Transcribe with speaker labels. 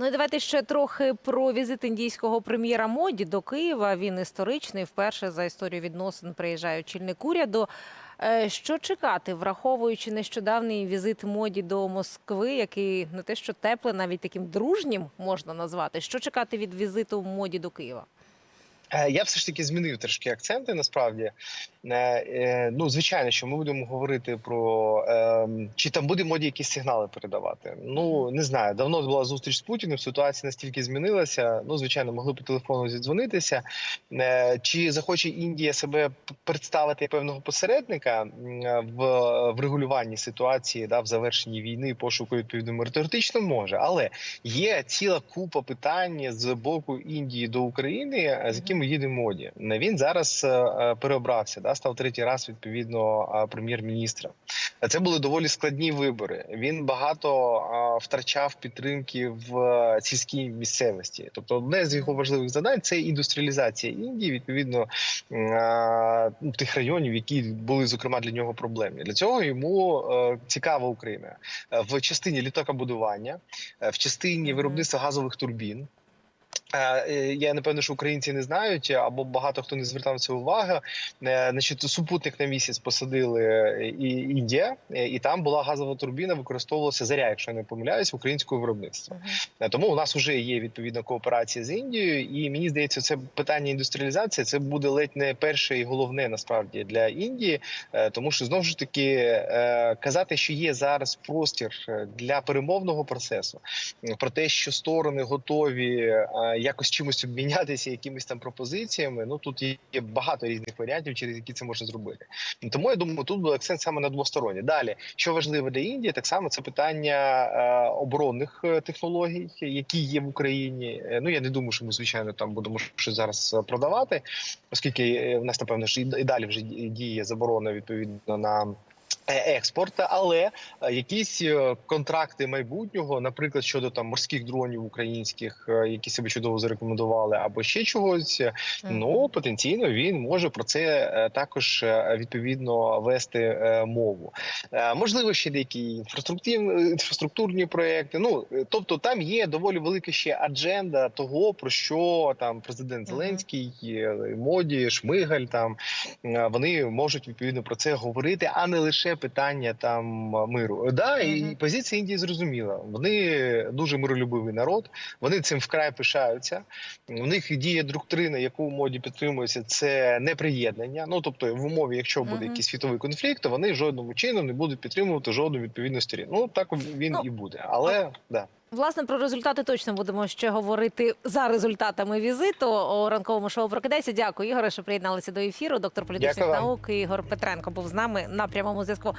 Speaker 1: Ну і давайте ще трохи про візит індійського прем'єра Моді до Києва. Він історичний. Вперше за історію відносин приїжджає очільник уряду. Е, Що чекати, враховуючи нещодавній візит моді до Москви, який не те, що тепле, навіть таким дружнім можна назвати. Що чекати від візиту моді до Києва?
Speaker 2: Е, Я все ж таки змінив трошки акценти. Насправді, Е, е, ну звичайно, що ми будемо говорити про е, чи там буде моді якісь сигнали передавати. Ну не знаю. Давно була зустріч з Путіним. Ситуація настільки змінилася. Ну, звичайно, могли по телефону зідзвонитися. Чи захоче Індія себе представити як певного посередника в, регулюванні ситуації, да, в завершенні війни, пошуку відповідно миру? теоретично може, але є ціла купа питань з боку Індії до України, з якими їде моді. Він зараз е, е, переобрався, да, став третій раз відповідно е, прем'єр-міністром. Це були доволі складні вибори. Він багато втрачав підтримки в сільській місцевості. Тобто, одне з його важливих завдань це індустріалізація Індії, відповідно ну, тих районів, які були зокрема для нього проблемні. Для цього йому цікава Україна в частині літакобудування, в частині виробництва газових турбін. Е, е, Я напевно, що українці не знають, або багато хто не звертав це уваги. Е, Значить, супутник на місяць посадили і Індія, і там була газова турбіна, використовувалася заря, якщо я не помиляюсь, українського виробництва. Тому у нас вже є відповідна кооперація з Індією, і мені здається, це питання індустріалізації це буде ледь не перше і головне насправді для Індії, тому що знову ж таки казати, що є зараз простір для перемовного процесу, про те, що сторони готові якось чимось обмінятися, якимись там пропозиціями. Ну тут є багато різних варіантів, через які це можна зробити. Тому я думаю, тут буде акцент саме на двосторонні. Далі, що важливо для Індії, так само це питання е, оборонних е, технологій, які є в Україні. Е, Ну я не думаю, що ми звичайно там будемо щось зараз продавати, оскільки в нас напевно ж і далі вже діє заборона відповідно на. Експорт, але е, якісь е, контракти майбутнього, наприклад, щодо там морських дронів українських, е, які себе чудово зарекомендували, або ще чогось, Ну потенційно він може про це також відповідно вести мову. Можливо, ще деякі інфраструктурні інфраструктурні проекти. Ну тобто, там є доволі велика ще адженда того, про що там президент Зеленський, Моді, Шмигаль там вони можуть відповідно про це говорити, а не лише питання там миру. Да, і
Speaker 1: Мгм.
Speaker 2: позиція Індії зрозуміла. Вони дуже миролюбивий народ. Вони цим вкрай пишаються. У них діє доктрина, яку у моді підтримується, це неприєднання. Ну тобто, в умові, якщо буде
Speaker 1: Мгм.
Speaker 2: якийсь світовий конфлікт, то вони жодному чином не будуть підтримувати жодну відповідну сторін. Ну так він
Speaker 1: Ну,
Speaker 2: і буде. Але да.
Speaker 1: Власне, про результати точно будемо ще говорити за результатами візиту у ранковому шоу «Прокидайся». Дякую, Ігоре, що приєдналися до ефіру. Доктор політичних наук Ігор Петренко був з нами на прямому зв'язку.